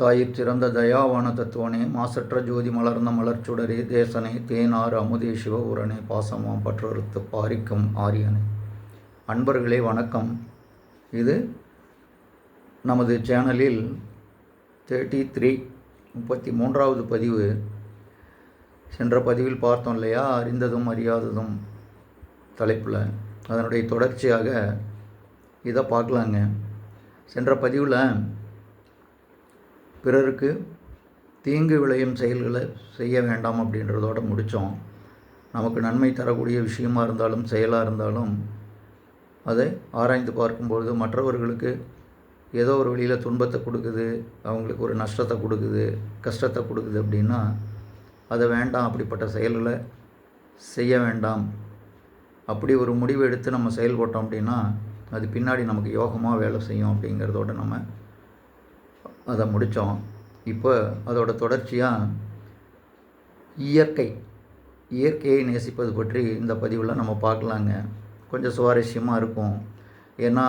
தாயிற் சிறந்த தயாவான தத்துவனே மாசற்ற ஜோதி மலர்ந்த மலர்ச்சுடரே தேசனே தேனார் அமுதே சிவபுரனே பாசமாம் பற்றறுத்து பாரிக்கும் ஆரியனே. அன்பர்களே வணக்கம். இது நமது சேனலில் தேர்ட்டி த்ரீ முப்பத்தி மூன்றாவது பதிவு. சென்ற பதிவில் பார்த்தோம் இல்லையா? அறிந்ததும் அறியாததும் தலைப்பில். அதனுடைய தொடர்ச்சியாக இதை பார்க்கலாங்க. சென்ற பதிவில் பிறருக்கு தீங்கு விளையும் செயல்களை செய்ய வேண்டாம் அப்படின்றதோட முடித்தோம் நமக்கு நன்மை தரக்கூடிய விஷயமாக இருந்தாலும் செயலாக இருந்தாலும் அதை ஆராய்ந்து பார்க்கும்பொழுது மற்றவர்களுக்கு ஏதோ ஒரு வழியில் துன்பத்தை கொடுக்குது அவங்களுக்கு ஒரு நஷ்டத்தை கொடுக்குது கஷ்டத்தை கொடுக்குது அப்படின்னா அதை வேண்டாம் அப்படிப்பட்ட செயல்களை செய்ய வேண்டாம். அப்படி ஒரு முடிவு எடுத்து நம்ம செயல்பட்டோம் அப்படின்னா அது பின்னாடி நமக்கு யோகமாக வேலை செய்யும் அப்படிங்கிறதோட நம்ம அதை முடித்தோம். இப்போ அதோட தொடர்ச்சியாக இயற்கை இயற்கையை நேசிப்பது பற்றி இந்த பதிவில் நம்ம பார்க்கலாங்க. கொஞ்சம் சுவாரஸ்யமாக இருக்கும். ஏன்னா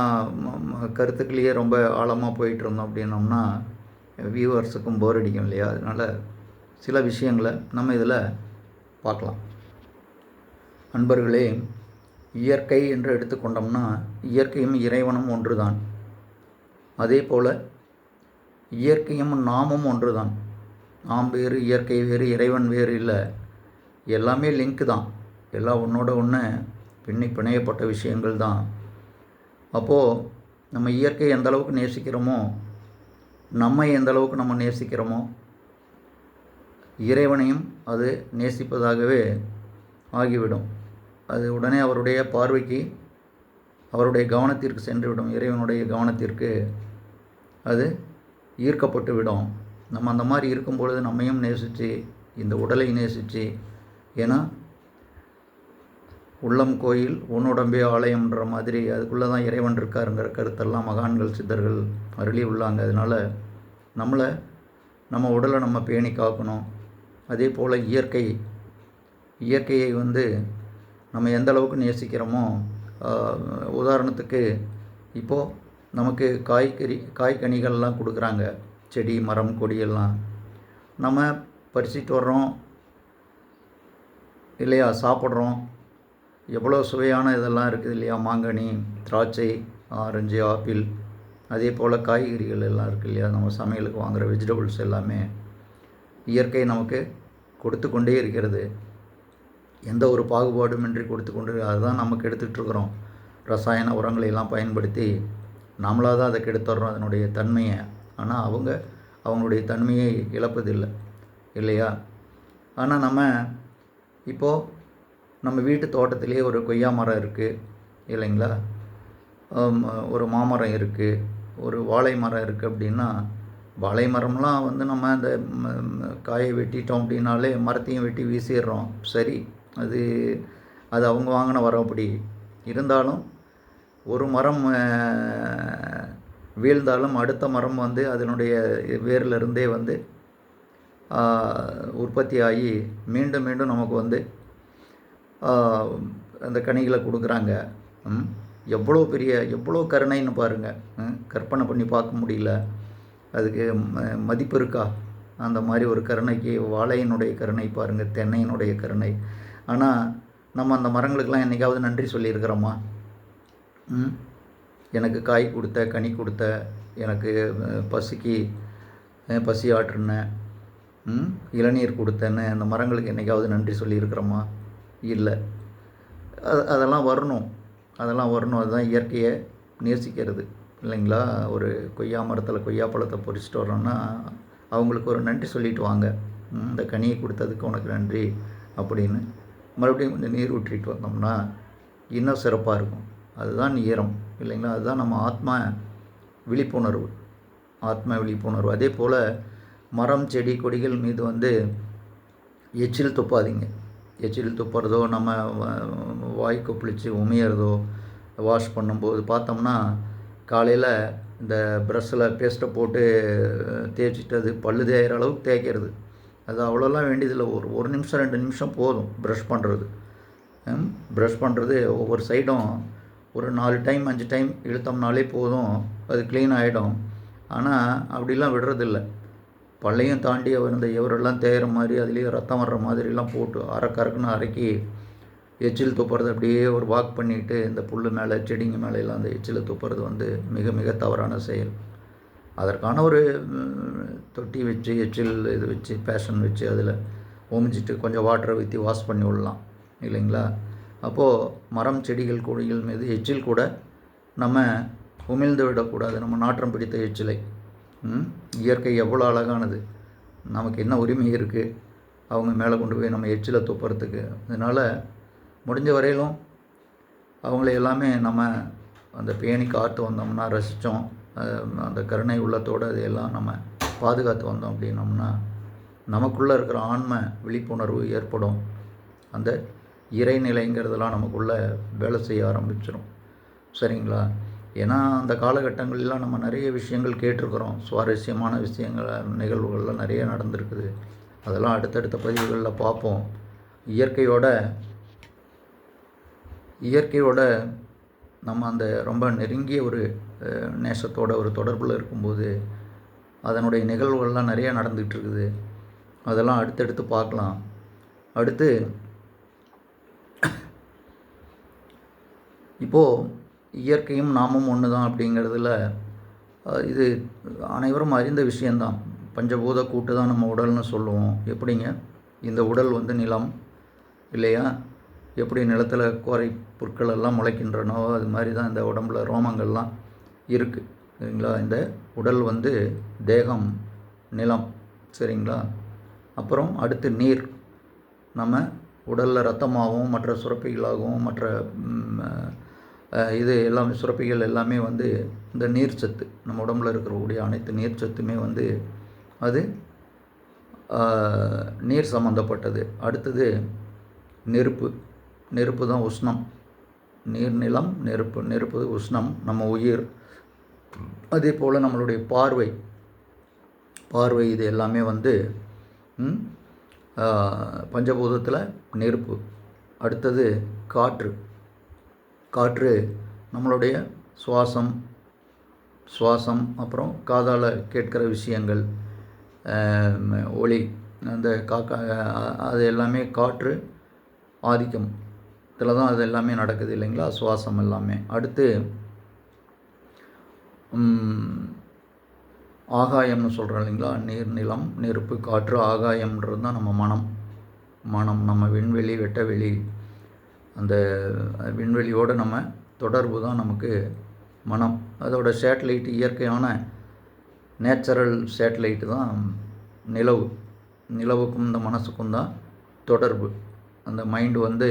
கருத்துக்களையே ரொம்ப ஆழமாக போயிட்டுருந்தோம் அப்படின்னோம்னா வியூவர்ஸுக்கும் போர் அடிக்கும் இல்லையா? அதனால் சில விஷயங்களை நம்ம இதில் பார்க்கலாம். அன்பர்களே இயற்கை என்று எடுத்துக்கொண்டோம்னா இயற்கையும் இறைவனும் ஒன்று தான் அதே போல் இயற்கையும் நாமும் ஒன்று தான் நாம் வேறு இயற்கை வேறு இறைவன் வேறு இல்லை. எல்லாமே லிங்க் தான். எல்லாம் ஒன்றோட ஒன்று பின்னி பிணையப்பட்ட விஷயங்கள் தான். அப்போது நம்ம இயற்கை எந்த அளவுக்கு நேசிக்கிறோமோ நம்மை எந்த அளவுக்கு நம்ம நேசிக்கிறோமோ இறைவனையும் அது நேசிப்பதாகவே ஆகிவிடும். அது உடனே அவருடைய பார்வைக்கு அவருடைய கவனத்திற்கு சென்றுவிடும். இறைவனுடைய கவனத்திற்கு அது ஈர்க்கப்பட்டு விடும். நம்ம அந்த மாதிரி இருக்கும் பொழுது நம்மையும் நேசித்து இந்த உடலை நேசித்து ஏன்னா உள்ளம் கோயில் உன்னுடம்பே ஆலயம்ன்ற மாதிரி அதுக்குள்ளே தான் இறைவன் இருக்காருங்கிற கருத்தெல்லாம் மகான்கள் சித்தர்கள் அருளி உள்ளாங்க. அதனால் நம்மளை நம்ம உடலை நம்ம பேணி காக்கணும். அதே போல் இயற்கை இயற்கையை வந்து நம்ம எந்த அளவுக்கு நேசிக்கிறோமோ உதாரணத்துக்கு இப்போது நமக்கு காய்கறி காய்கனிகள்லாம் கொடுக்குறாங்க. செடி மரம் கொடியெல்லாம். நம்ம பறிச்சிட்டு வர்றோம். இல்லையா? சாப்பிட்றோம். எவ்வளோ சுவையான இதெல்லாம் இருக்குது இல்லையா? மாங்கனி திராட்சை ஆரஞ்சு ஆப்பிள். அதே போல் காய்கறிகள் எல்லாம் இருக்குது இல்லையா? நம்ம சமையலுக்கு வாங்குகிற வெஜிடபிள்ஸ் எல்லாமே இயற்கை நமக்கு கொடுத்து கொண்டே இருக்கிறது. எந்த ஒரு பாகுபாடுமின்றி கொடுத்து கொண்டு அதுதான் நமக்கு எடுத்துகிட்ருக்குறோம் ரசாயன உரங்களை எல்லாம் பயன்படுத்தி நாமளாக தான் அதை கெடுத்துட்றோம் அதனுடைய தன்மையை. ஆனால் அவங்க அவங்களுடைய தன்மையை இழப்பதில்லை. இல்லையா? ஆனால் நம்ம இப்போது நம்ம வீட்டு தோட்டத்திலே ஒரு கொய்யா மரம் இருக்குது இல்லைங்களா? ஒரு மாமரம் இருக்குது ஒரு வாழை மரம் இருக்குது அப்படின்னா வாழை மரம்லாம் வந்து நம்ம அந்த காயை வெட்டிட்டோம் அப்படின்னாலே மரத்தையும் வெட்டி வீசிடுறோம். சரி அது அது அவங்க வாங்கின வரம் அப்படி. இருந்தாலும் ஒரு மரம் வீழ்ந்தாலும் அடுத்த மரம் வந்து அதனுடைய வேர்லேருந்தே வந்து உற்பத்தி ஆகி மீண்டும் மீண்டும் நமக்கு வந்து அந்த கனிகளை கொடுக்குறாங்க. எவ்வளோ பெரிய எவ்வளோ கருணைன்னு பாருங்கள் கற்பனை பண்ணி பார்க்க முடியல. அதுக்கு மதிப்பு இருக்கா? அந்த மாதிரி ஒரு கருணைக்கு வாழையினுடைய கருணை பாருங்கள் தென்னையினுடைய கருணை. ஆனால் நம்ம அந்த மரங்களுக்கெல்லாம் என்றைக்காவது நன்றி சொல்லியிருக்கிறோமா? எனக்கு காய் கொடுத்த கனி கொடுத்த எனக்கு பசிக்கு பசி ஆற்றுன இளநீர் கொடுத்தேன்னு அந்த மரங்களுக்கு என்றைக்காவது நன்றி சொல்லியிருக்கிறோமா? இல்லை. அது அதெல்லாம் வரணும். அதெல்லாம் வரணும். அதுதான் இயற்கையை நேசிக்கிறது. இல்லைங்களா? ஒரு கொய்யா மரத்தில் கொய்யா பழத்தை பொறிச்சிட்டு வரோன்னா அவங்களுக்கு ஒரு நன்றி சொல்லிட்டு வாங்க. இந்த கனியை கொடுத்ததுக்கு உனக்கு நன்றி அப்படின்னு மறுபடியும் கொஞ்சம் நீர் ஊற்றிட்டு வந்தோம்னா இன்னும் சிறப்பாக இருக்கும். அதுதான் ஈரம் இல்லைங்களா? அதுதான் நம்ம ஆத்மா விழிப்புணர்வு ஆத்ம விழிப்புணர்வு. அதே போல் மரம் செடி கொடிகள் மீது வந்து எச்சில் துப்பாதீங்க. எச்சில் துப்புறதோ நம்ம வாய் கொப்பளித்து உமையிறதோ வாஷ் பண்ணும்போது பார்த்தோம்னா காலையில் இந்த ப்ரஷ்ஷில் பேஸ்ட்டை போட்டு தேய்ச்சிட்டு அது பல்லு தேயிற அளவுக்கு தேய்க்கிறது. அது அவ்வளோலாம் வேண்டியதில்லை. ஒரு ஒரு நிமிஷம் ரெண்டு நிமிஷம் போதும் ப்ரஷ் பண்ணுறது ப்ரஷ் பண்ணுறது ஒவ்வொரு சைடும் ஒரு நாலு டைம் அஞ்சு டைம் இழுத்தோம்னாலே போதும். அது க்ளீன் ஆகிடும் ஆனால் அப்படிலாம் விடுறதில்ல. பள்ளையும் தாண்டி அவர் இந்த இவரெல்லாம் தேயிற மாதிரி அதுலேயே ரத்தம் வர்ற மாதிரிலாம் போட்டு அரைக்கறக்குன்னு அரைக்கி எச்சில் துப்புறது அப்படியே ஒரு வாக் பண்ணிட்டு இந்த புல் மேலே செடிங்க மேலேலாம் அந்த எச்சில் துப்புறது வந்து மிக மிக தவறான செயல். அதற்கான ஒரு தொட்டி வச்சு எச்சில் இது வச்சு பேஷன் வச்சு அதில் ஓமிச்சிட்டு கொஞ்சம் வாட்டரை ஊற்றி வாஷ் பண்ணி விடலாம். இல்லைங்களா? அப்போது மரம் செடிகள் கொடிகள் மீது எச்சில் கூட நம்ம உமிழ்ந்து விடக்கூடாது. நம்ம நாற்றம் பிடித்த எச்சிலை. இயற்கை எவ்வளோ அழகானது. நமக்கு என்ன உரிமை இருக்குது அவங்க மேலே கொண்டு போய் நம்ம எச்சிலை துப்புறதுக்கு. அதனால் முடிஞ்ச வரையிலும் அவங்கள எல்லாமே நம்ம அந்த பேணி காத்து வந்தோம்னா ரசித்தோம். அந்த கருணை உள்ளத்தோடு அதையெல்லாம் நம்ம பாதுகாத்து வந்தோம் அப்படின்னோம்னா நமக்குள்ளே இருக்கிற ஆன்ம விழிப்புணர்வு ஏற்படும். அந்த இறைநிலைங்கிறதெல்லாம் நமக்குள்ளே வேலை செய்ய ஆரம்பிச்சிடும் சரிங்களா? ஏன்னா அந்த காலகட்டங்களெலாம் நம்ம நிறைய விஷயங்கள் கேட்டிருக்கிறோம். சுவாரஸ்யமான விஷயங்கள் நிகழ்வுகள்லாம் நிறைய நடந்திருக்குது. அதெல்லாம் அடுத்தடுத்த பதிவுகளில் பார்ப்போம். இயற்கையோட இயற்கையோட நம்ம அந்த ரொம்ப நெருங்கிய ஒரு நேசத்தோட ஒரு தொடர்பில் இருக்கும்போது அதனுடைய நிகழ்வுகள்லாம் நிறைய நடந்துகிட்ருக்குது அதெல்லாம் அடுத்தடுத்து பார்க்கலாம். அடுத்து இப்போது இயற்கையும் நாமும் ஒன்று தான் அப்படிங்கிறதுல இது அனைவரும் அறிந்த விஷயந்தான் பஞ்சபூத கூட்டு தான் நம்ம உடல்னு சொல்லுவோம். எப்படிங்க? இந்த உடல் வந்து நிலம் இல்லையா? எப்படி நிலத்தில் கோரை புற்கள் எல்லாம் முளைக்கின்றனோ அது மாதிரி தான் இந்த உடம்புல ரோமங்கள்லாம் இருக்குது சரிங்களா? இந்த உடல் வந்து தேகம் நிலம். சரிங்களா? அப்புறம் அடுத்து நீர். நம்ம உடலில் ரத்தமாகவும் மற்ற சுரப்பிகளாகவும் மற்ற இது எல்லாமே சுரப்பிகள் எல்லாமே வந்து இந்த நீர் சத்து நம்ம உடம்புல இருக்கக்கூடிய அனைத்து நீர் சத்துமே வந்து அது நீர் சம்மந்தப்பட்டது அடுத்தது நெருப்பு. நெருப்பு தான் உஷ்ணம். நீர் நிலம் நெருப்பு. நெருப்பு உஷ்ணம். நம்ம உயிர். அதே போல் நம்மளுடைய பார்வை. பார்வை இது எல்லாமே வந்து பஞ்சபூதத்தில் நெருப்பு. அடுத்தது காற்று. காற்று நம்மளுடைய சுவாசம் சுவாசம் அப்புறம் காதால் கேட்கிற விஷயங்கள் ஒளி அந்த காக்கா அது எல்லாமே காற்று ஆதிக்கம். இதில் தான் அது எல்லாமே நடக்குது இல்லைங்களா? சுவாசம் எல்லாமே. அடுத்து ஆகாயம்னு சொல்கிறோம் இல்லைங்களா? நீர் நிலம் நெருப்பு காற்று ஆகாயம்ன்றது தான் நம்ம மனம். மனம் நம்ம விண்வெளி வெட்டவெளி அந்த விண்வெளியோடு நம்ம தொடர்பு தான் நமக்கு மனம். அதோட சேட்டலைட் இயற்கையான நேச்சுரல் சேட்டலைட்டு தான் நிலவு. நிலவுக்கும் இந்த மனசுக்கும் தான் தொடர்பு. அந்த மைண்டு வந்து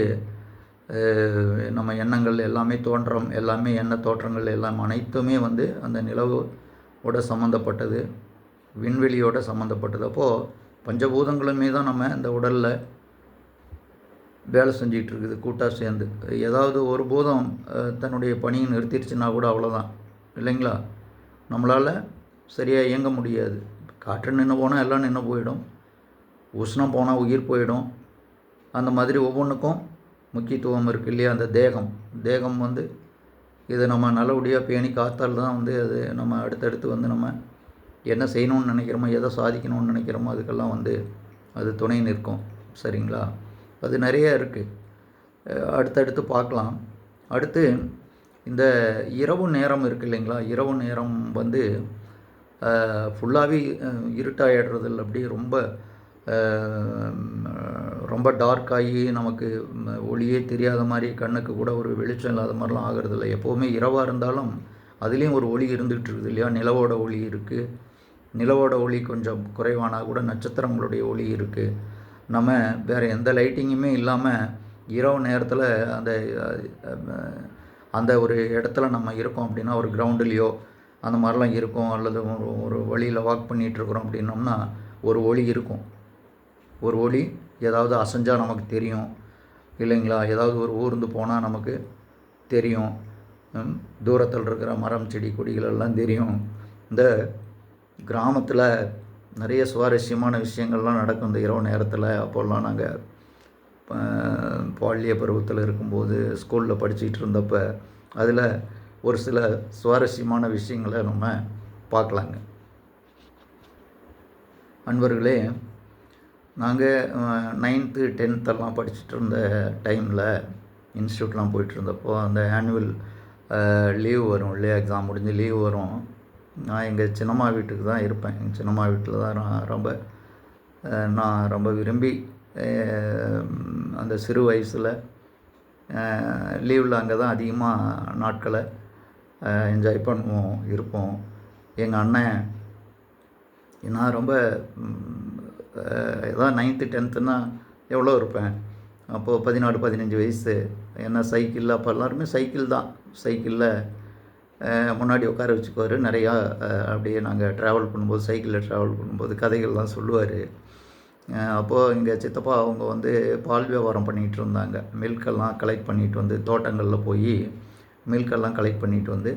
நம்ம எண்ணங்கள் எல்லாமே தோன்றம் எல்லாமே எண்ண தோற்றங்கள் எல்லாம் அனைத்துமே வந்து அந்த நிலவோட சம்மந்தப்பட்டது விண்வெளியோட சம்மந்தப்பட்டது அப்போது பஞ்சபூதங்களுமே தான் நம்ம இந்த உடலில் வேலை செஞ்சிகிட்டு இருக்குது கூட்டாக சேர்ந்து. ஏதாவது ஒரு பூதம் தன்னுடைய பணியை நிறுத்திடுச்சுன்னா கூட அவ்வளோதான் இல்லைங்களா? நம்மளால் சரியாக இயங்க முடியாது. காற்று நின்று போனால் எல்லாம் நின்று போயிடும். உஷ்ணம் போனால் உயிர் போயிடும். அந்த மாதிரி ஒவ்வொன்றுக்கும் முக்கியத்துவம் இருக்குது இல்லையா? அந்த தேகம். தேகம் வந்து இதை நம்ம நல்லபடியாக பேணி காத்தால் தான் வந்து அது நம்ம அடுத்தடுத்து வந்து நம்ம என்ன செய்யணும்னு நினைக்கிறோமோ எதை சாதிக்கணும்னு நினைக்கிறோமோ அதுக்கெல்லாம் வந்து அது துணை நிற்கும். சரிங்களா? அது நிறைய இருக்குது அடுத்தடுத்து பார்க்கலாம். அடுத்து இந்த இரவு நேரம் இருக்கு இல்லைங்களா? இரவு நேரம் வந்து ஃபுல்லாகவே இருட்டாயிடுறதில் அப்படியே ரொம்ப ரொம்ப டார்க் ஆகி நமக்கு ஒளியே தெரியாத மாதிரி கண்ணுக்கு கூட ஒரு வெளிச்சம் இல்லாத மாதிரிலாம் ஆகிறதில்ல. எப்போவுமே இரவாக இருந்தாலும் அதுலேயும் ஒரு ஒளி இருந்துகிட்டு இருக்குது இல்லையா? நிலவோட ஒளி இருக்குது நிலவோட ஒளி கொஞ்சம் குறைவானா கூட நட்சத்திரங்களுடைய ஒளி இருக்குது நம்ம வேறு எந்த லைட்டிங்குமே இல்லாமல் இரவு நேரத்தில் அந்த அந்த ஒரு இடத்துல நம்ம இருக்கோம் அப்படின்னா ஒரு கிரவுண்டுலேயோ அந்த மாதிரிலாம் இருக்கும். அல்லது ஒரு ஒரு வழியில் வாக் பண்ணிகிட்ருக்குறோம் அப்படின்னோம்னா ஒரு ஒளி இருக்கும். ஒரு ஒளி ஏதாவது அசைஞ்சால் நமக்கு தெரியும். இல்லைங்களா? ஏதாவது ஒரு ஊர்ந்து போனால் நமக்கு தெரியும். தூரத்தில் இருக்கிற மரம் செடி கொடிகள் எல்லாம் தெரியும். இந்த கிராமத்தில் நிறைய சுவாரஸ்யமான விஷயங்கள்லாம் நடக்கும் இந்த இரவு நேரத்தில். அப்போல்லாம் நாங்கள் பாலிய பருவத்தில் இருக்கும்போது ஸ்கூலில் படிச்சுக்கிட்டு இருந்தப்போ அதில் ஒரு சில சுவாரஸ்யமான விஷயங்களை நம்ம பார்க்கலாங்க. அன்பர்களே நாங்கள் நைன்த்து டென்த்தெல்லாம் படிச்சுட்டு இருந்த டைமில் இன்ஸ்டியூட்லாம் போயிட்டு இருந்தப்போ அந்த ஆனுவல் லீவ் வரும் இல்லையா? எக்ஸாம் முடிஞ்சு லீவ் வரும். நான் எங்கள் சின்னம்மா வீட்டுக்கு தான் இருப்பேன். எங்கள் சின்னம்மா வீட்டில் தான் நான் ரொம்ப நான் ரொம்ப விரும்பி அந்த சிறு வயசில் லீவில் அங்கே தான் அதிகமாக நாட்களை என்ஜாய் பண்ணுவோம் இருப்போம். எங்கள் அண்ணன் நான் ரொம்ப ஏதாவது நைன்த்து டென்த்துன்னா எவ்வளோ இருப்பேன். அப்போது பதினாலு பதினஞ்சு வயசு. என்ன சைக்கிளில் அப்போ எல்லாருமே சைக்கிள் தான். சைக்கிளில் முன்னாடி உட்கார வச்சுக்குவார். நிறையா அப்படியே நாங்கள் ட்ராவல் பண்ணும்போது சைக்கிளில் ட்ராவல் பண்ணும்போது கதைகள்லாம் சொல்லுவார். அப்போது எங்கள் சித்தப்பா அவங்க வந்து பால் வியாபாரம் பண்ணிகிட்டு இருந்தாங்க. மில்கெல்லாம் கலெக்ட் பண்ணிட்டு வந்து தோட்டங்களில் போய் மில்கெல்லாம் கலெக்ட் பண்ணிட்டு வந்து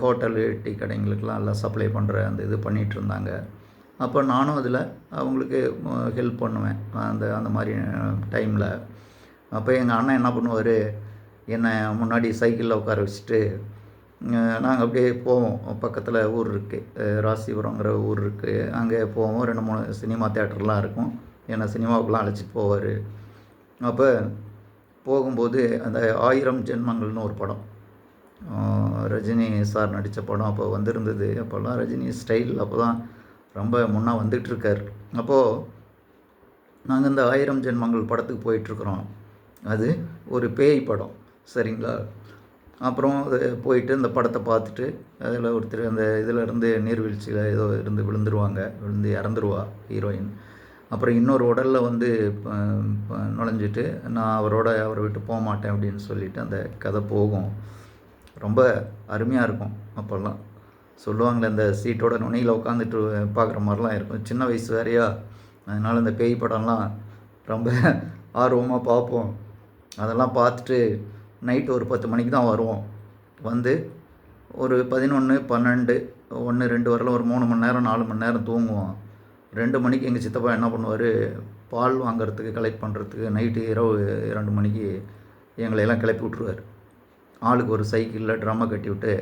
ஹோட்டலு டீ கடைங்களுக்கெல்லாம் எல்லாம் சப்ளை பண்ணுற அந்த இது பண்ணிகிட்டு இருந்தாங்க. அப்போ நானும் அதில் அவங்களுக்கு ஹெல்ப் பண்ணுவேன். அந்த அந்த மாதிரி டைமில் அப்போ எங்கள் அண்ணன் என்ன பண்ணுவார்? என்னை முன்னாடி சைக்கிளில் உட்கார வச்சுட்டு நாங்கள் அப்படியே போவோம். பக்கத்தில் ஊர் இருக்குது ராசிபுரங்கிற ஊர் இருக்குது அங்கே போவோம். ரெண்டு மூணு சினிமா தேட்டர்லாம் இருக்கும். என்னை சினிமாவுக்குலாம் அழைச்சிட்டு போவார். அப்போ போகும்போது அந்த ஆயிரம் ஜென்மங்கள்னு ஒரு படம். ரஜினி சார் நடித்த படம் அப்போ வந்திருந்தது. அப்போல்லாம் ரஜினி ஸ்டைல் அப்போ தான் ரொம்ப முன்னா வந்துட்டுருக்கார் அப்போது நாங்கள் இந்த ஆயிரம் ஜென்மங்கள் படத்துக்கு போயிட்டுருக்குறோம் அது ஒரு பேய் படம். சரிங்களா? அப்புறம் அது போயிட்டு இந்த படத்தை பார்த்துட்டு அதில் ஒருத்தர் அந்த இதில் இருந்து நீர்வீழ்ச்சியில் ஏதோ இருந்து விழுந்துருவாங்க விழுந்து இறந்துருவா ஹீரோயின். அப்புறம் இன்னொரு உடலில் வந்து ப- நுழைஞ்சிட்டு நான் அவரோட அவரை விட்டு போக மாட்டேன் அப்படின்னு சொல்லிட்டு அந்த கதை போகும். ரொம்ப அருமையாக இருக்கும் அப்போல்லாம். சொல்லுவாங்களே அந்த சீட்டோட நுனியில் உட்காந்துட்டு பார்க்குற மாதிரிலாம் இருக்கும். சின்ன வயசு வேறையா. அதனால் இந்த பேய் படம்லாம் ரொம்ப ஆர்வமாக பார்ப்போம். அதெல்லாம் பார்த்துட்டு நைட் ஒரு பத்து மணிக்கு தான் வருவோம். வந்து ஒரு பதினொன்று பன்னெண்டு ஒன்று ரெண்டு வரலாம். ஒரு மூணு மணி நேரம் நாலு மணி நேரம் தூங்குவோம். ரெண்டு மணிக்கு எங்கள் சித்தப்பா என்ன பண்ணுவார்? பால் வாங்குறதுக்கு கலெக்ட் பண்ணுறதுக்கு நைட்டு இரவு இரண்டு மணிக்கு எங்களை எல்லாம் கிளப்பி விட்ருவார் ஆளுக்கு ஒரு சைக்கிளில் ட்ரம்மை கட்டி விட்டு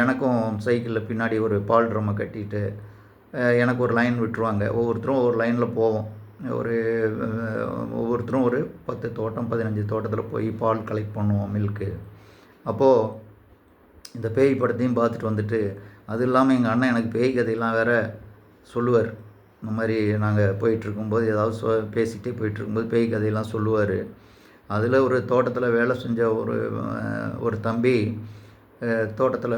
எனக்கும் சைக்கிளில் பின்னாடி ஒரு பால் ட்ரம்மை கட்டிட்டு எனக்கு ஒரு லைன் விட்டுருவாங்க. ஒவ்வொருத்தரும் ஒரு லைனில் போவோம். ஒரு ஒவ்வொருத்தரும் ஒரு பத்து தோட்டம் பதினஞ்சு தோட்டத்தில் போய் பால் கலெக்ட் பண்ணுவோம் மில்க்கு அப்போது இந்த பேய் படத்தையும் பார்த்துட்டு வந்துட்டு அது இல்லாமல் எங்கள் அண்ணன் எனக்கு பேய் கதையெல்லாம் வேற சொல்லுவார். இந்த மாதிரி நாங்கள் போயிட்டுருக்கும்போது ஏதாவது சொ பேசிக்கிட்டே போயிட்டுருக்கும்போது பேய் கதையெல்லாம் சொல்லுவார். அதில் ஒரு தோட்டத்தில் வேலை செஞ்ச ஒரு ஒரு தம்பி தோட்டத்தில்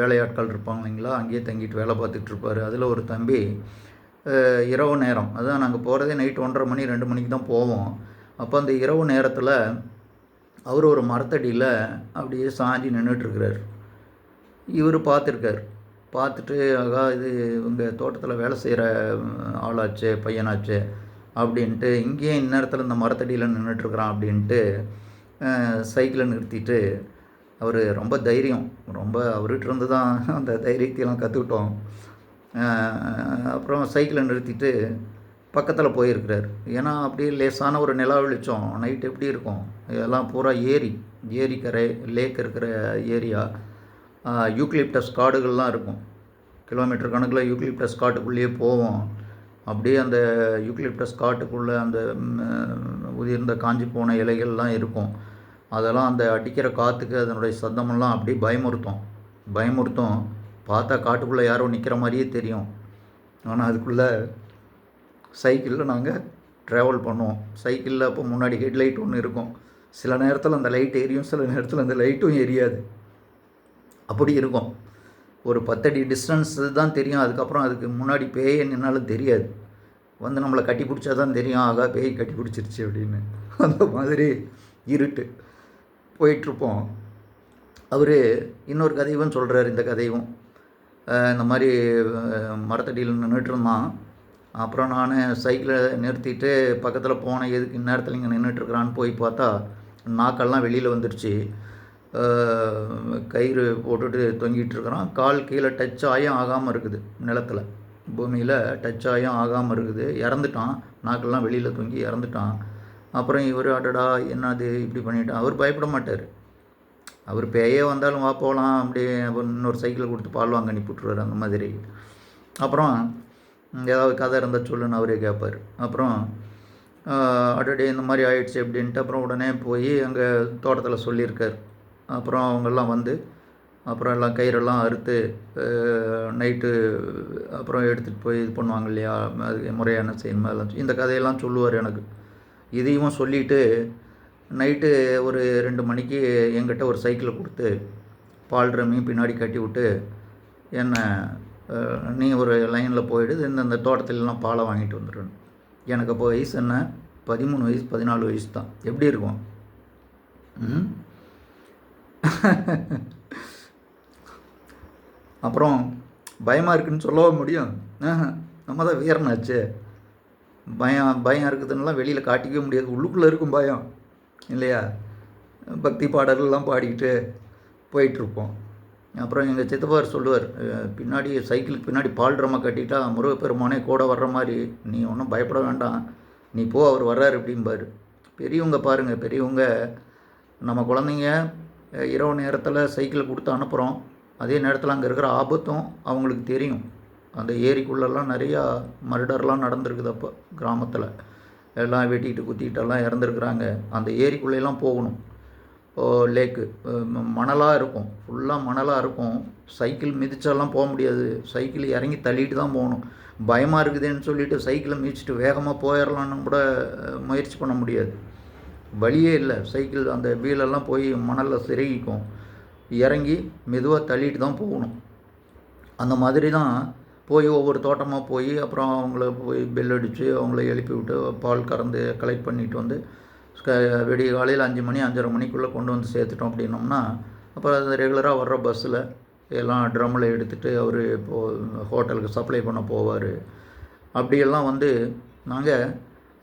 வேலையாட்கள் இருப்பாங்க இல்லைங்களா? அங்கேயே தங்கிட்டு வேலை பார்த்துட்டு இருப்பார். அதில் ஒரு தம்பி இரவு நேரம். அதான் நாங்கள் போகிறதே நைட் ஒன்றரை மணி ரெண்டு மணிக்கு தான் போவோம். அப்போ அந்த இரவு நேரத்தில் அவர் ஒரு மரத்தடியில் அப்படியே சாஞ்சி நின்றுட்டுருக்கிறார் இவர் பார்த்துருக்கார் பார்த்துட்டு ஆகா இது உங்கள் தோட்டத்தில் வேலை செய்கிற ஆளாச்சே பையனாச்சே அப்படின்ட்டு இங்கேயே இந்நேரத்தில் இந்த மரத்தடியில் நின்றுட்டுருக்குறான் அப்படின்ட்டு சைக்கிளை நிறுத்திட்டு அவர் ரொம்ப தைரியம். ரொம்ப அவர்கிட்ட இருந்து தான் அந்த தைரியத்தையெல்லாம் கற்றுக்கிட்டோம் அப்புறம் சைக்கிளை நிறுத்திட்டு பக்கத்தில் போயிருக்கிறார். ஏன்னா அப்படியே லேசான ஒரு நிலா வெளிச்சம். நைட் எப்படி இருக்கும்? இதெல்லாம் பூரா ஏரி. ஏரிக்கரை லேக் இருக்கிற ஏரியா யூக்லிப்டஸ் காடுகள்லாம் இருக்கும். கிலோமீட்டர் கணக்கில் யூக்லிப்டஸ் காட்டுக்குள்ளேயே போவோம். அப்படியே அந்த யூக்லிப்டஸ் காட்டுக்குள்ளே அந்த உதிர்ந்த காஞ்சி போன இலைகள்லாம் இருக்கும். அதெல்லாம் அந்த அடிக்கிற காற்றுக்கு அதனுடைய சத்தமெல்லாம் அப்படியே பயமுறுத்தும். பயமுறுத்தும். பார்த்தா காட்டுக்குள்ளே யாரோ நிற்கிற மாதிரியே தெரியும். ஆனால் அதுக்குள்ளே சைக்கிளில் நாங்கள் ட்ராவல் பண்ணுவோம். சைக்கிளில் அப்போ முன்னாடி ஹெட்லைட் ஒன்று இருக்கும். சில நேரத்தில் அந்த லைட் எரியும் சில நேரத்தில் அந்த லைட்டும் எரியாது. அப்படி இருக்கும். ஒரு பத்தடி டிஸ்டன்ஸ் தான் தெரியும். அதுக்கப்புறம் அதுக்கு முன்னாடி பேய் நின்னாலும் தெரியாது. வந்து நம்மளை கட்டி பிடிச்சா தான் தெரியும். ஆகா பேய் கட்டி பிடிச்சிருச்சு அப்படின்னு. அந்த மாதிரி இருட்டு. போயிட்டுருப்போம் அவர் இன்னொரு கதையும் சொல்கிறார் இந்த கதையும். இந்த மாதிரி மரத்தடியில் நின்றுட்டு இருந்தான். அப்புறம் நான் சைக்கிளை நிறுத்திட்டு பக்கத்தில் போனேன் எதுக்கு இந்நேரத்தில் இங்கே நின்றுட்டுருக்குறான்னு போய் பார்த்தா நாக்கெல்லாம் வெளியில் வந்துடுச்சு கயிறு போட்டுட்டு தொங்கிட்டு இருக்கிறான். கால் கீழே டச் ஆயும் ஆகாமல் இருக்குது நிலத்தில். பூமியில் டச் ஆயும் ஆகாமல் இருக்குது. இறந்துட்டான். நாக்கெல்லாம் வெளியில் தொங்கி இறந்துட்டான். அப்புறம் இவர் அடடா என்னது இப்படி பண்ணிட்டான். அவர் பயப்பட மாட்டார். அவர் பேயே வந்தாலும் வா போகலாம் அப்படியே இன்னொரு சைக்கிள் கொடுத்து பால் வாங்க அனுப்பிவிட்ருவார் அந்த மாதிரி. அப்புறம் ஏதாவது கதை இருந்தால் சொல்லுன்னு அவரே கேட்பார் அப்புறம் அடடே இந்த மாதிரி ஆயிடுச்சு அப்படின்ட்டு அப்புறம் உடனே போய் அங்கே தோட்டத்தில் சொல்லியிருக்கார். அப்புறம் அவங்கெல்லாம் வந்து அப்புறம் எல்லாம் கயிறெல்லாம் அறுத்து நைட்டு அப்புறம் எடுத்துகிட்டு போய் இது பண்ணுவாங்க இல்லையா? அது முறையான செய்யணும் எல்லாம் இந்த கதையெல்லாம் சொல்லுவார் எனக்கு. இதையும் சொல்லிவிட்டு நைட்டு ஒரு ரெண்டு மணிக்கு என்கிட்ட ஒரு சைக்கிளை கொடுத்து பால் ரம்மியும் பின்னாடி கட்டி விட்டு என்ன நீ ஒரு லைனில் போயிடுது இந்தந்த தோட்டத்துலலாம் பாலை வாங்கிட்டு வந்துடணும் எனக்கு அப்போ வயசு என்ன? பதிமூணு வயசு பதினாலு வயசு தான். எப்படி இருக்கும்? ம்? அப்புறம் பயமாக இருக்குன்னு சொல்லவும் முடியும்? நம்ம தான் வீரனாச்சு பயம் பயம் இருக்குதுன்னெலாம் வெளியில் காட்டிக்கவே முடியாது. உள்ளுக்குள்ளே இருக்கும் பயம். இல்லையா? பக்தி பாடல்கள்லாம் பாடிக்கிட்டு போயிட்டுருப்போம். அப்புறம் எங்கள் சித்தப்பார் சொல்லுவார் பின்னாடி சைக்கிளுக்கு பின்னாடி பால் ட்ரம்மை கட்டிட்டா முருகப்பெருமானே கூட வர்ற மாதிரி. நீ ஒன்றும் பயப்பட வேண்டாம். நீ போ அவர் வர்றாரு அப்படிம்பார். பெரியவங்க பாருங்கள் பெரியவங்க நம்ம குழந்தைங்க இரவு நேரத்தில் சைக்கிள் கொடுத்து அனுப்புகிறோம் அதே நேரத்தில் அங்கே இருக்கிற ஆபத்தும் அவங்களுக்கு தெரியும். அந்த ஏரிக்குள்ளெல்லாம் நிறையா மர்டர்லாம் நடந்திருக்குது அப்போ கிராமத்தில். எல்லாம் வெட்டிக்கிட்டு குத்திக்கிட்டெல்லாம் இறந்துருக்குறாங்க. அந்த ஏரிக்குள்ளெல்லாம் போகணும். ஓ லேக்கு. மணலாக இருக்கும். ஃபுல்லாக மணலாக இருக்கும். சைக்கிள் மிதிச்செல்லாம் போக முடியாது. சைக்கிள் இறங்கி தள்ளிட்டு தான் போகணும். பயமாக இருக்குதுன்னு சொல்லிட்டு சைக்கிளை மிதிச்சுட்டு வேகமாக போயிடலான்னு கூட முயற்சி பண்ண முடியாது. வழியே இல்லை. சைக்கிள் அந்த வீலெல்லாம் போய் மணலில் சிறுகிக்கும் இறங்கி மெதுவாக தள்ளிட்டு தான் போகணும். அந்த மாதிரி தான் போய் ஒவ்வொரு தோட்டமாக போய் அப்புறம் அவங்கள போய் பெல் அடித்து அவங்கள எழுப்பி விட்டு பால் கறந்து கலெக்ட் பண்ணிட்டு வந்து விடிய காலையில் அஞ்சு மணி அஞ்சரை மணிக்குள்ளே கொண்டு வந்து சேர்த்துட்டோம் அப்படின்னோம்னா அப்புறம் அது ரெகுலராக வர்ற பஸ்ஸில் எல்லாம் ட்ரம்மில் எடுத்துகிட்டு அவர் இப்போது ஹோட்டலுக்கு சப்ளை பண்ண போவார். அப்படியெல்லாம் வந்து நாங்கள்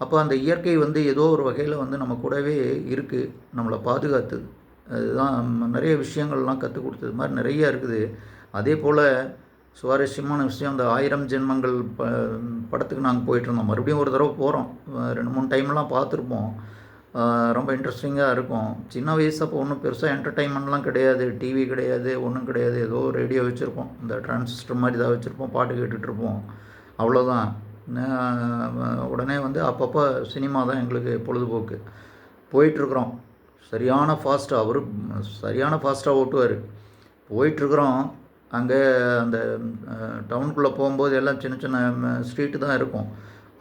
அப்போ அந்த இயற்கை வந்து ஏதோ ஒரு வகையில் வந்து நம்ம கூடவே இருக்குது நம்மளை பாதுகாத்துது அதுதான் நிறைய விஷயங்கள்லாம் கற்றுக் கொடுத்தது. மாதிரி நிறைய இருக்குது. அதே போல் சுவாரஸ்யமான விஷயம் அந்த ஆயிரம் ஜென்மங்கள் ப படத்துக்கு நாங்கள் போயிட்டுருந்தோம். மறுபடியும் ஒரு தடவை போகிறோம் ரெண்டு மூணு டைம்லாம் பார்த்துருப்போம். ரொம்ப இன்ட்ரெஸ்டிங்காக இருக்கும். சின்ன வயசு அப்போ ஒன்றும் பெருசாக என்டர்டைன்மெண்ட்லாம் கிடையாது. டிவி கிடையாது ஒன்றும் கிடையாது. ஏதோ ரேடியோ வச்சுருப்போம். இந்த டிரான்சிஸ்டர் மாதிரி தான் வச்சுருப்போம். பாட்டு கேட்டுட்ருப்போம் அவ்வளோதான் உடனே வந்து அப்பப்போ சினிமா தான் எங்களுக்கு பொழுதுபோக்கு. போயிட்டுருக்குறோம். சரியான ஃபாஸ்ட்டாக அவர் சரியான ஃபாஸ்ட்டாக ஓட்டுவார். போயிட்டுருக்குறோம். அங்கே அந்த டவுனுக்குள்ளே போகும்போது எல்லாம் சின்ன சின்ன ஸ்ட்ரீட்டு தான் இருக்கும்.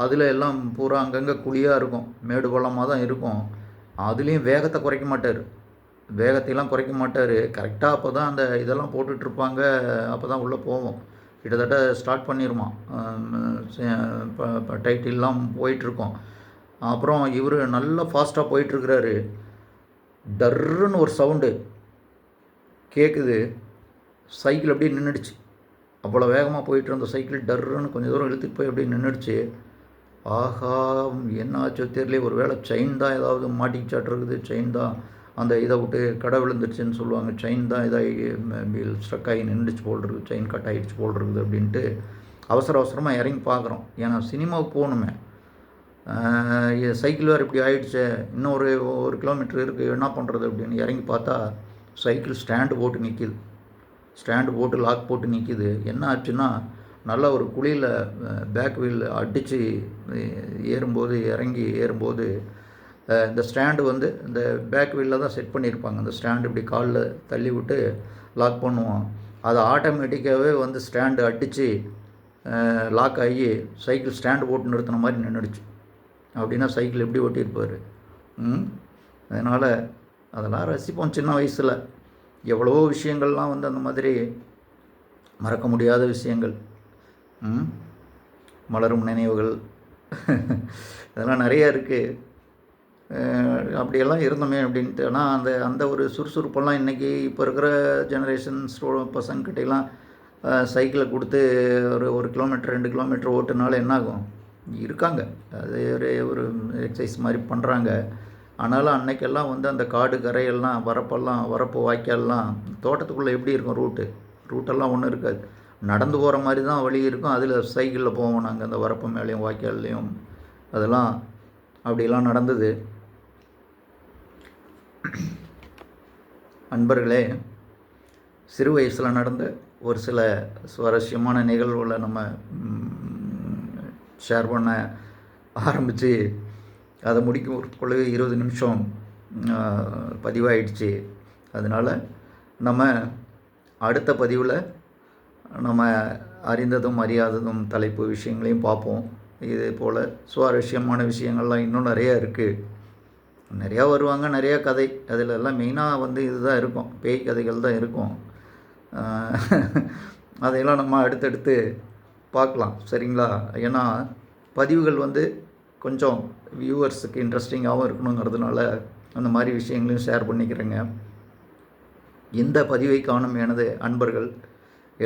அதில் எல்லாம் பூரா அங்கங்கே குழியாக இருக்கும். மேடு பள்ளமாக தான் இருக்கும். அதுலேயும் வேகத்தை குறைக்க மாட்டார். வேகத்தையெல்லாம் குறைக்க மாட்டார். கரெக்டாக அப்போ தான் அந்த இதெல்லாம் போட்டுட்ருப்பாங்க. அப்போ தான் உள்ளே போவோம். கிட்டத்தட்ட ஸ்டார்ட் பண்ணிடுமா டைட்டில்லாம் போயிட்டுருக்கோம் அப்புறம் இவர் நல்லா ஃபாஸ்ட்டாக போயிட்டுருக்கிறாரு டர்ருன்னு ஒரு சவுண்டு. கேட்குது. சைக்கிள் அப்படியே நின்றுடுச்சு அவ்வளோ வேகமாக போயிட்டு இருந்த சைக்கிள் டர்ருன்னு கொஞ்சம் தூரம் இழுத்துட்டு போய் அப்படியே நின்றுடுச்சு ஆஹா என்ன ஆச்சோ தெரியல ஒரு வேளை செயின் தான் ஏதாவது மாட்டிக்கிச்சாட்டு இருக்குது. செயின் தான் அந்த இதை விட்டு கடை விழுந்துருச்சுன்னு சொல்லுவாங்க. செயின் தான் இதாகி ஸ்ட்ரக் ஆகி நின்றுச்சு போல் இருக்குது. செயின் கட் ஆகிடுச்சு போல் இருக்குது அப்படின்ட்டு அவசர அவசரமாக இறங்கி பார்க்குறோம். ஏன்னா சினிமாவுக்கு போகணுமே. சைக்கிள் வேறு இப்படி ஆயிடுச்சு. இன்னும் ஒரு ஒரு கிலோமீட்டர் இருக்குது என்ன பண்ணுறது அப்படின்னு இறங்கி பார்த்தா சைக்கிள் ஸ்டாண்டு போட்டு நிற்கிது ஸ்டாண்டு போட்டு லாக் போட்டு நிற்கிது என்ன ஆச்சுன்னா நல்லா ஒரு குழியில் பேக் வீல் அடித்து ஏறும்போது இறங்கி ஏறும்போது இந்த ஸ்டாண்டு வந்து இந்த பேக் வீலில் தான் செட் பண்ணியிருப்பாங்க அந்த ஸ்டாண்டு இப்படி காலில் தள்ளி விட்டு லாக் பண்ணுவோம். அது ஆட்டோமேட்டிக்காகவே வந்து ஸ்டாண்டு அடித்து லாக் ஆகி சைக்கிள் ஸ்டாண்டு போட்டு நிறுத்தின மாதிரி நின்றுடுச்சு அப்படின்னா சைக்கிள் எப்படி ஓட்டியிருப்பார்? ம்? அதனால் அதெல்லாம் ரசிப்போம் சின்ன வயசில். எவ்வளோ விஷயங்கள்லாம் வந்து அந்த மாதிரி மறக்க முடியாத விஷயங்கள் ம்? மலரும் நினைவுகள் இதெல்லாம் நிறையா இருக்குது அப்படியெல்லாம் இருந்தோமே அப்படின்ட்டு. ஆனால் அந்த அந்த ஒரு சுறுசுறுப்பெல்லாம் இன்றைக்கி இப்போ இருக்கிற ஜெனரேஷன்ஸ் ஸ்டூ பசங்கக்கிட்டலாம் சைக்கிளை கொடுத்து ஒரு ஒரு கிலோமீட்டர் ரெண்டு கிலோமீட்டர் ஓட்டுனால என்னாகும்? இருக்காங்க. அது ஒரு ஒரு எக்ஸசைஸ் மாதிரி பண்ணுறாங்க ஆனாலும் அன்னைக்கெல்லாம் வந்து அந்த காடு கரையெல்லாம் வரப்பெல்லாம் வரப்பு வாய்க்கால்லாம் தோட்டத்துக்குள்ளே எப்படி இருக்கும் ரூட்டு ரூட்டெல்லாம் ஒன்றும் இருக்காது. நடந்து போகிற மாதிரி தான் வழி இருக்கும். அதில் சைக்கிளில் போவோம் நாங்கள் அந்த வரப்பு மேலேயும் வாய்க்கால்லையும். அதெல்லாம் அப்படிலாம் நடந்தது. அன்பர்களே சிறு வயசில் நடந்த ஒரு சில சுவாரஸ்யமான நிகழ்வுகளை நம்ம ஷேர் பண்ண ஆரம்பித்து அதை முடிக்கும் பொழுது இருபது நிமிஷம் பதிவாயிடுச்சு. அதனால் நம்ம அடுத்த பதிவில் நம்ம அறிந்ததும் அறியாததும் தலைப்பு விஷயங்களையும் பார்ப்போம். இதே போல் சுவாரஸ்யமான விஷயங்கள்லாம் இன்னும் நிறையா இருக்குது நிறையா வருவாங்க நிறையா கதை. அதில் எல்லாம் மெயினாக வந்து இதுதான் இருக்கும். பேய் கதைகள் தான் இருக்கும். அதையெல்லாம் நம்ம அடுத்தடுத்து பார்க்கலாம். சரிங்களா? ஏன்னா பதிவுகள் வந்து கொஞ்சம் வியூவர்ஸுக்கு இன்ட்ரெஸ்டிங்காகவும் இருக்கணுங்கிறதுனால அந்த மாதிரி விஷயங்களையும் ஷேர் பண்ணிக்கிறேங்க. இந்த பதிவை காணும் எனது அன்பர்கள்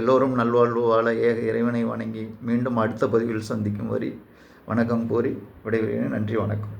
எல்லோரும் நல்வாழ்வு வாழ ஏக இறைவனை வணங்கி மீண்டும் அடுத்த பதிவில் சந்திக்கும் வரி வணக்கம் கூறி விடைபெறுகிறேன். நன்றி வணக்கம்.